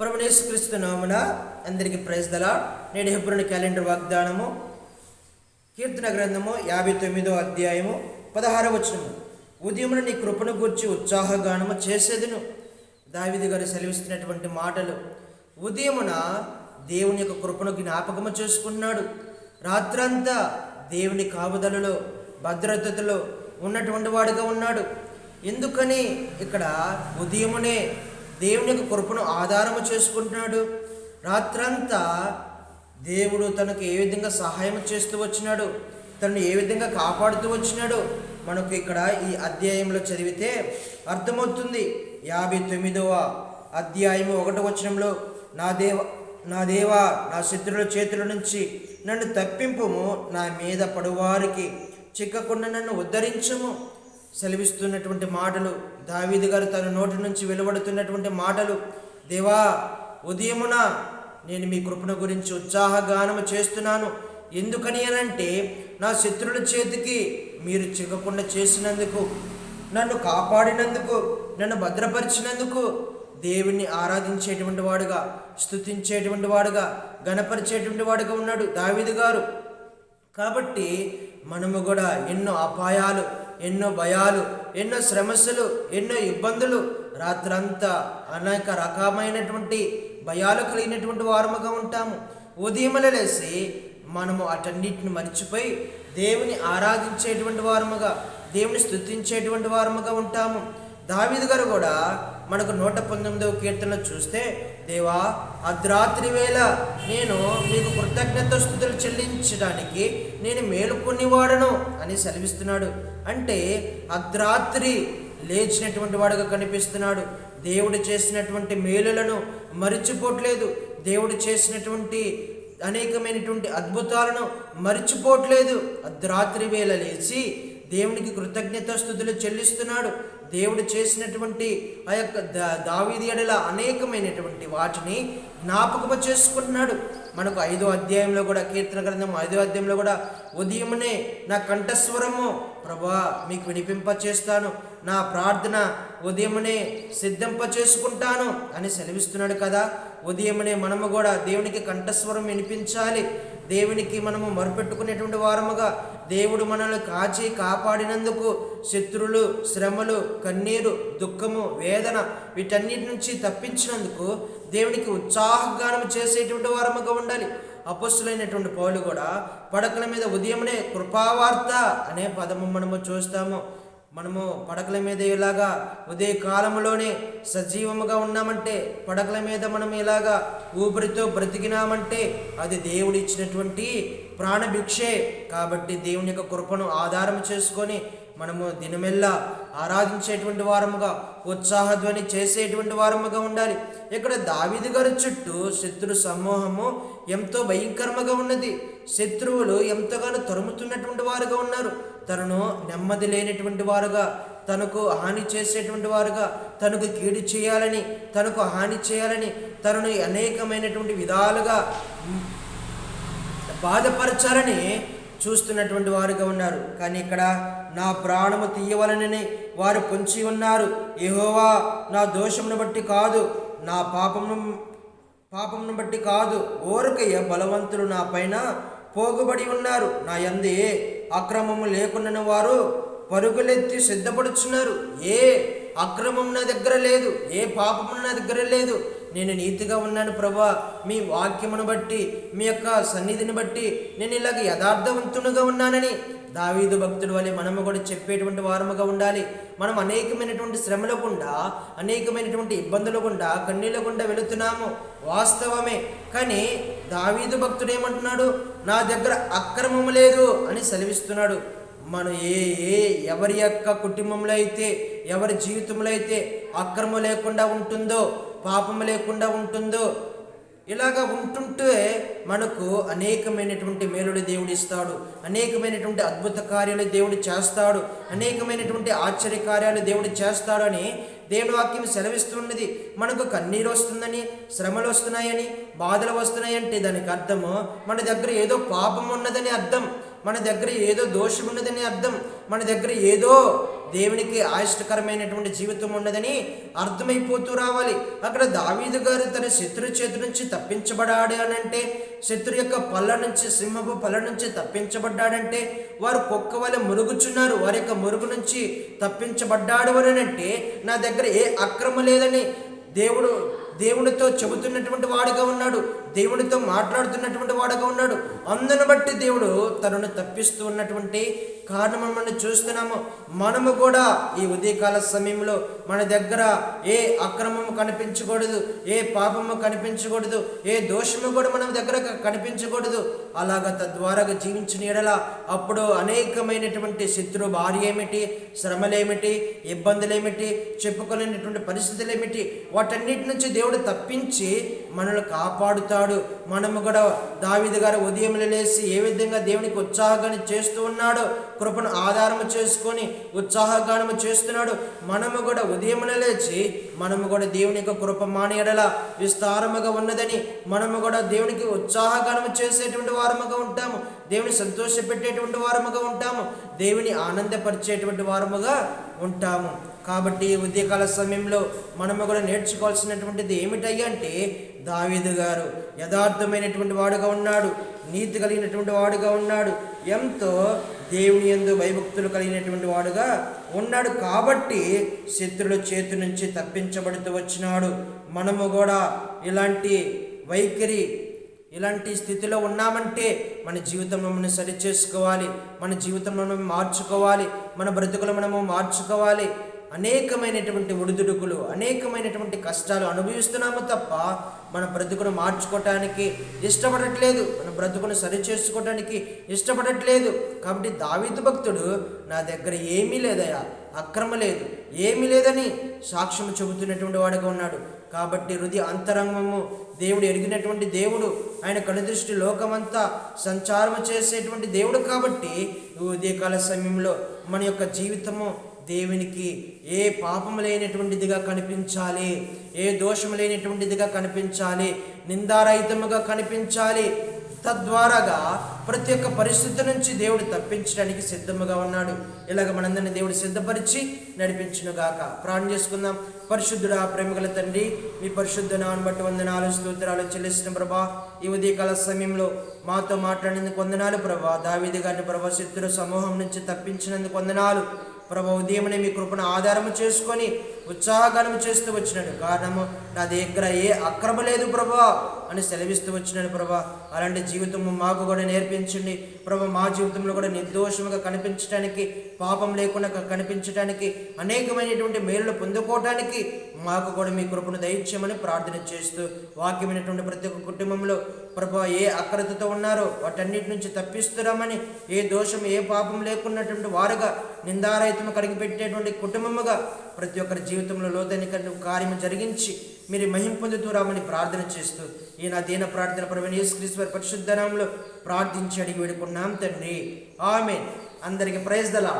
ప్రభునేసుక్రీస్తు నామున అందరికీ ప్రైజ్ దలా నేడు హెబ్రుని క్యాలెండర్ వాగ్దానము. కీర్తన గ్రంథము యాభై తొమ్మిదో అధ్యాయము పదహార వచనము. ఉదయమున నీ కృపను గూర్చి ఉత్సాహగానము చేసేదిను. దావిది గారు సెలవిస్తున్నటువంటి మాటలు. ఉదయమున దేవుని యొక్క కృపను జ్ఞాపకము చేసుకున్నాడు. రాత్రంతా దేవుని కాపుదలలో భద్రతలో ఉన్నటువంటి వాడుగా ఉన్నాడు. ఎందుకని? ఇక్కడ ఉదయమునే దేవుని యొక్క కృపను ఆధారము చేసుకుంటున్నాడు. రాత్రంతా దేవుడు తనకు ఏ విధంగా సహాయం చేస్తూ వచ్చినాడు తనను ఏ విధంగా కాపాడుతూ వచ్చినాడు మనకు ఇక్కడ ఈ అధ్యాయంలో చదివితే అర్థమవుతుంది. యాభై తొమ్మిదవ అధ్యాయము ఒకటి వచనంలో నా దేవ నా దేవా నా శత్రుల చేతుల నుంచి నన్ను తప్పింపుము నా మీద పడువారికి చిక్కకుండా నన్ను ఉద్ధరించము. సెలవిస్తున్నటువంటి మాటలు దావీదు గారు తన నోటి నుంచి వెలువడుతున్నటువంటి మాటలు దేవా ఉదయమున నేను మీ కృపణ గురించి ఉత్సాహగానము చేస్తున్నాను. ఎందుకని అనంటే నా శత్రుల చేతికి మీరు చిక్కకుండా చేసినందుకు నన్ను కాపాడినందుకు నన్ను భద్రపరిచినందుకు దేవుణ్ణి ఆరాధించేటువంటి వాడుగా స్థుతించేటువంటి వాడుగా గణపరిచేటువంటి వాడుగా ఉన్నాడు దావీదు గారు. కాబట్టి మనము కూడా ఎన్నో అపాయాలు ఎన్నో భయాలు ఎన్నో శ్రమస్సులు ఎన్నో ఇబ్బందులు రాత్రంతా అనేక రకమైనటువంటి భయాలు కలిగినటువంటి వారముగా ఉంటాము. ఉదయములు లేసి మనము అటన్నిటిని మర్చిపోయి దేవుని ఆరాధించేటువంటి వారముగా దేవుని స్థుతించేటువంటి వారముగా ఉంటాము. దావీదు గారు కూడా మనకు నూట పంతొమ్మిదవ కీర్తన చూస్తే దేవా అర్ధరాత్రి వేళ నేను మీకు కృతజ్ఞత స్థుతులు చెల్లించడానికి నేను మేలుకొనివాడను అని సెలవిస్తున్నాడు. అంటే అర్ధరాత్రి లేచినటువంటి వాడుగా కనిపిస్తున్నాడు. దేవుడు చేసినటువంటి మేలులను మరిచిపోవట్లేదు. దేవుడు చేసినటువంటి అనేకమైనటువంటి అద్భుతాలను మరిచిపోవట్లేదు. అర్ధరాత్రి వేళ లేచి దేవునికి కృతజ్ఞత స్థుతులు చెల్లిస్తున్నాడు. దేవుడు చేసినటువంటి ఆ యొక్క దా- దావీది ఎడల అనేకమైనటువంటి వాటిని జ్ఞాపకము చేసుకుంటున్నాడు. మనకు ఐదో అధ్యాయంలో కూడా కీర్తన గ్రంథం ఐదో అధ్యాయంలో కూడా ఉదయమునే నా కంఠస్వరము ప్రభా మీకు వినిపింప చేస్తాను. నా ప్రార్థన ఉదయమునే సిద్ధింప చేసుకుంటాను అని సెలవిస్తున్నాడు కదా. ఉదయమునే మనము కూడా దేవునికి కంఠస్వరం వినిపించాలి. దేవునికి మనము మరుపెట్టుకునేటువంటి వారముగా దేవుడు మనల్ని కాచి కాపాడినందుకు శత్రులు శ్రమలు కన్నీరు దుఃఖము వేదన వీటన్నిటి నుంచి తప్పించినందుకు దేవునికి ఉత్సాహగానం చేసేటువంటి వారముగా ఉండాలి. అపస్సులైనటువంటి పౌలు కూడా పడకల మీద ఉదయమునే కృపావార్త అనే పదము మనము చూస్తాము. మనము పడకల మీద ఇలాగా ఉదయ కాలంలోనే సజీవముగా ఉన్నామంటే పడకల మీద మనం ఇలాగా ఊపిరితో బ్రతికినామంటే అది దేవుడిచ్చినటువంటి ప్రాణభిక్షే కాబట్టి దేవుని యొక్క కృపను ఆధారం చేసుకొని మనము దినమెల్లా ఆరాధించేటువంటి వారముగా ఉత్సాహధ్వని చేసేటువంటి వారముగా ఉండాలి. ఇక్కడ దావిది గారి చుట్టూ శత్రు సమూహము ఎంతో భయంకరముగా ఉన్నది. శత్రువులు ఎంతగానో తరుముతున్నటువంటి వారుగా ఉన్నారు. తనను నెమ్మది లేనటువంటి వారుగా తనకు హాని చేసేటువంటి వారుగా తనకు కీడు చేయాలని తనకు హాని చేయాలని తనను అనేకమైనటువంటి విధాలుగా బాధపరచాలని చూస్తున్నటువంటి వారుగా ఉన్నారు. కానీ ఇక్కడ నా ప్రాణము తీయవలనని వారు పొంచి ఉన్నారు. ఏహోవా నా దోషమును బట్టి కాదు నా పాపమును పాపమును బట్టి కాదు ఓరకయ్య బలవంతులు నా పైన పోగుబడి ఉన్నారు. నా యందే అక్రమము లేకుండా వారు పరుగులెత్తి సిద్ధపడుచున్నారు. ఏ అక్రమం నా దగ్గర లేదు ఏ పాపము నా దగ్గర లేదు నేను నీతిగా ఉన్నాను ప్రభా. మీ వాక్యమును బట్టి మీ యొక్క సన్నిధిని బట్టి నేను ఇలాగ యథార్థవంతునుగా ఉన్నానని దావీదు భక్తుడు వలె మనము కూడా చెప్పేటువంటి వారముగా ఉండాలి. మనం అనేకమైనటువంటి శ్రమల గుండా అనేకమైనటువంటి ఇబ్బందుల గుండా కన్నీళ్ళ గుండా వెళుతున్నాము. వాస్తవమే. కానీ దావీదు భక్తుడు ఏమంటున్నాడు? నా దగ్గర అక్రమము లేదు అని సెలవిస్తున్నాడు. మనం ఏ ఏ ఎవరి యొక్క కుటుంబంలో అయితే ఎవరి జీవితంలో అయితే అక్రమం లేకుండా ఉంటుందో పాపం లేకుండా ఉంటుందో? ఇలాగా ఉంటుంటే మనకు అనేకమైనటువంటి మేలుడు దేవుడు ఇస్తాడు. అనేకమైనటువంటి అద్భుత కార్యాలు దేవుడు చేస్తాడు. అనేకమైనటువంటి ఆశ్చర్య కార్యాలు దేవుడు చేస్తాడని దేవుడు వాక్యం సెలవిస్తున్నది. మనకు కన్నీరు వస్తుందని శ్రమలు వస్తున్నాయని బాధలు వస్తున్నాయంటే దానికి అర్థము మన దగ్గర ఏదో పాపం ఉన్నదని అర్థం. మన దగ్గర ఏదో దోషం ఉన్నదని అర్థం. మన దగ్గర ఏదో దేవునికి ఆయిష్టకరమైనటువంటి జీవితం ఉండదని అర్థమైపోతూ రావాలి. అక్కడ దావీదు గారు తన శత్రు చేతి నుంచి తప్పించబడాడు అని అంటే శత్రు యొక్క పళ్ళ నుంచి సింహపు పళ్ళ నుంచి తప్పించబడ్డాడంటే వారు కుక్క వల్ల మురుగుచున్నారు. వారి యొక్క మురుగు నుంచి తప్పించబడ్డాడు అని అంటే నా దగ్గర ఏ అక్రమ లేదని దేవుడు దేవునితో చెబుతున్నటువంటి వాడుగా ఉన్నాడు. దేవునితో మాట్లాడుతున్నటువంటి వాడుగా ఉన్నాడు. అందును బట్టి దేవుడు తనను తప్పిస్తూ ఉన్నటువంటి కారణం మనం చూస్తున్నాము. మనము కూడా ఈ ఉదయకాల సమయంలో మన దగ్గర ఏ అక్రమము కనిపించకూడదు ఏ పాపము కనిపించకూడదు ఏ దోషము కూడా మన దగ్గర కనిపించకూడదు. అలాగ తద్వారాగా జీవించిన ఎడల అప్పుడు అనేకమైనటువంటి శత్రు భార్య ఏమిటి శ్రమలేమిటి ఇబ్బందులేమిటి చెప్పుకోలేనటువంటి పరిస్థితులు ఏమిటి వాటన్నిటి నుంచి దేవుడు తప్పించి మనల్ని కాపాడుతాడు. మనము కూడా దావిద గారు ఉదయం లేసి ఏ విధంగా దేవునికి ఉత్సాహగానం చేస్తూ ఉన్నాడో కృపను ఆధారము చేసుకొని ఉత్సాహగానము చేస్తున్నాడు. మనము కూడా ఉదయమున లేచి మనము కూడా దేవుని యొక్క కృప మానేయడల విస్తారముగా ఉన్నదని మనము కూడా దేవునికి ఉత్సాహగానము చేసేటువంటి వారముగా ఉంటాము. దేవుని సంతోషపెట్టేటువంటి వారముగా ఉంటాము. దేవుని ఆనందపరిచేటువంటి వారముగా ఉంటాము. కాబట్టి ఉదయకాల సమయంలో మనము కూడా నేర్చుకోవాల్సినటువంటిది ఏమిటయ్యంటే దావీదు గారు యథార్థమైనటువంటి వాడుగా ఉన్నాడు నీతి కలిగినటువంటి వాడుగా ఉన్నాడు ఎంతో దేవుని యందు భయభక్తులు కలిగినటువంటి వాడుగా ఉన్నాడు. కాబట్టి శత్రుల చేతి నుంచి తప్పించబడుతూ వచ్చినాడు. మనము కూడా ఇలాంటి వైఖరి ఇలాంటి స్థితిలో ఉన్నామంటే మన జీవితంలో మనం సరి చేసుకోవాలి మన జీవితంలో మనం మార్చుకోవాలి మన బ్రతుకులు మనము మార్చుకోవాలి. అనేకమైనటువంటి ఒడిదుడుకులు అనేకమైనటువంటి కష్టాలు అనుభవిస్తున్నాము తప్ప మన బ్రతుకును మార్చుకోవటానికి ఇష్టపడట్లేదు. మన బ్రతుకును సరి చేసుకోవటానికి ఇష్టపడట్లేదు. కాబట్టి దావీదు భక్తుడు నా దగ్గర ఏమీ లేదయా అక్రమ లేదు ఏమీ లేదని సాక్ష్యం చెబుతున్నటువంటి వాడుగా ఉన్నాడు. కాబట్టి హృదయ అంతరంగము దేవుడు ఎరిగినటువంటి దేవుడు ఆయన కనుదృష్టి లోకమంతా సంచారం చేసేటువంటి దేవుడు కాబట్టి ఉదయకాల సమయంలో మన యొక్క జీవితము దేవునికి ఏ పాపము లేనటువంటిదిగా కనిపించాలి ఏ దోషము లేనటువంటిదిగా కనిపించాలి నిందారహితముగా కనిపించాలి. తద్వారాగా ప్రతి ఒక్క పరిస్థితి నుంచి దేవుడు తప్పించడానికి సిద్ధముగా ఉన్నాడు. ఇలాగ మనందరిని దేవుడు సిద్ధపరిచి నడిపించునుగాక. ప్రాణం చేసుకుందాం. పరిశుద్ధుడా ప్రేమగల తండ్రి మీ పరిశుద్ధ నాన్ బట్టి వందనాలు స్తోత్రాలు చెల్లిసిన ప్రభా. ఈ ఉదయకాల సమయంలో మాతో మాట్లాడినందుకు వందనాలు ప్రభా. దావిది గారిని ప్రభా శత్రు సమూహం నుంచి తప్పించినందుకు వందనాలు. ప్రభు ఉదయమనే మీ కృపను ఆధారము చేసుకొని ఉత్సాహగానం చేస్తూ వచ్చినాడు. కారణము నా దగ్గర ఏ అక్రమ లేదు ప్రభా అని సెలవిస్తూ వచ్చినాడు ప్రభా. అలాంటి జీవితము మాకు కూడా నేర్పించండి. ప్రభా మా జీవితంలో కూడా నిర్దోషముగా కనిపించడానికి పాపం లేకుండా కనిపించడానికి అనేకమైనటువంటి మేలులు పొందుకోవటానికి మాకు కూడా మీ కృపను దయచేయమని ప్రార్థన చేస్తూ వాక్యమైనటువంటి ప్రతి ఒక్క కుటుంబంలో ప్రభా ఏ అక్రతతో ఉన్నారో వాటన్నిటి నుంచి తప్పిస్తున్నామని ఏ దోషం ఏ పాపం లేకున్నటువంటి వారుగా నిందారహితము కడిగి పెట్టేటువంటి కుటుంబముగా ప్రతి ఒక్కరి జీవితంలో లోతైన కార్యము జరిగించి మీరు మహిం ప్రార్థన చేస్తూ ఈ నా దీన ప్రార్థన పరమైన యేసుక్రీశ్వర పరిశుద్ధ నామంలో ప్రార్థించి అడిగి వేడుకున్నాం తండ్రి. ఆమె అందరికి ప్రైజ్ దలా